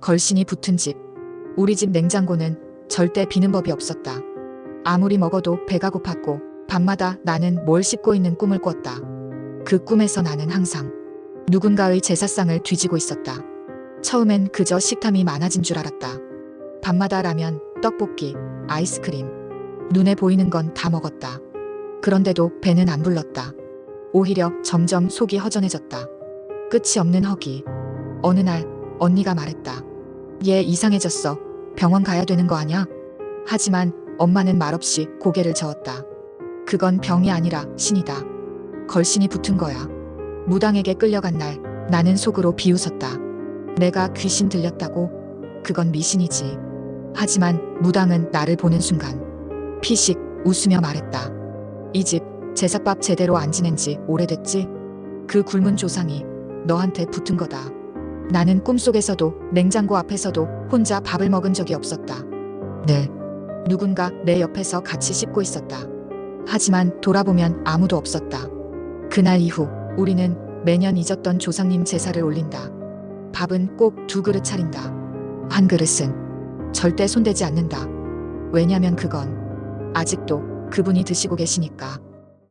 걸신이 붙은 집. 우리 집 냉장고는 절대 비는 법이 없었다. 아무리 먹어도 배가 고팠고 밤마다 나는 뭘 씹고 있는 꿈을 꿨다. 그 꿈에서 나는 항상 누군가의 제사상을 뒤지고 있었다. 처음엔 그저 식탐이 많아진 줄 알았다. 밤마다 라면, 떡볶이, 아이스크림. 눈에 보이는 건 다 먹었다. 그런데도 배는 안 불렀다. 오히려 점점 속이 허전해졌다. 끝이 없는 허기. 어느 날 언니가 말했다. 얘 이상해졌어. 병원 가야 되는 거 아냐? 하지만 엄마는 말없이 고개를 저었다. 그건 병이 아니라 신이다. 걸신이 붙은 거야. 무당에게 끌려간 날 나는 속으로 비웃었다. 내가 귀신 들렸다고? 그건 미신이지. 하지만 무당은 나를 보는 순간 피식 웃으며 말했다. 이 집 제사밥 제대로 안 지낸 지 오래됐지? 그 굶은 조상이 너한테 붙은 거다. 나는 꿈속에서도 냉장고 앞에서도 혼자 밥을 먹은 적이 없었다. 네. 누군가 내 옆에서 같이 씹고 있었다. 하지만 돌아보면 아무도 없었다. 그날 이후 우리는 매년 잊었던 조상님 제사를 올린다. 밥은 꼭 두 그릇 차린다. 한 그릇은 절대 손대지 않는다. 왜냐면 그건 아직도 그분이 드시고 계시니까.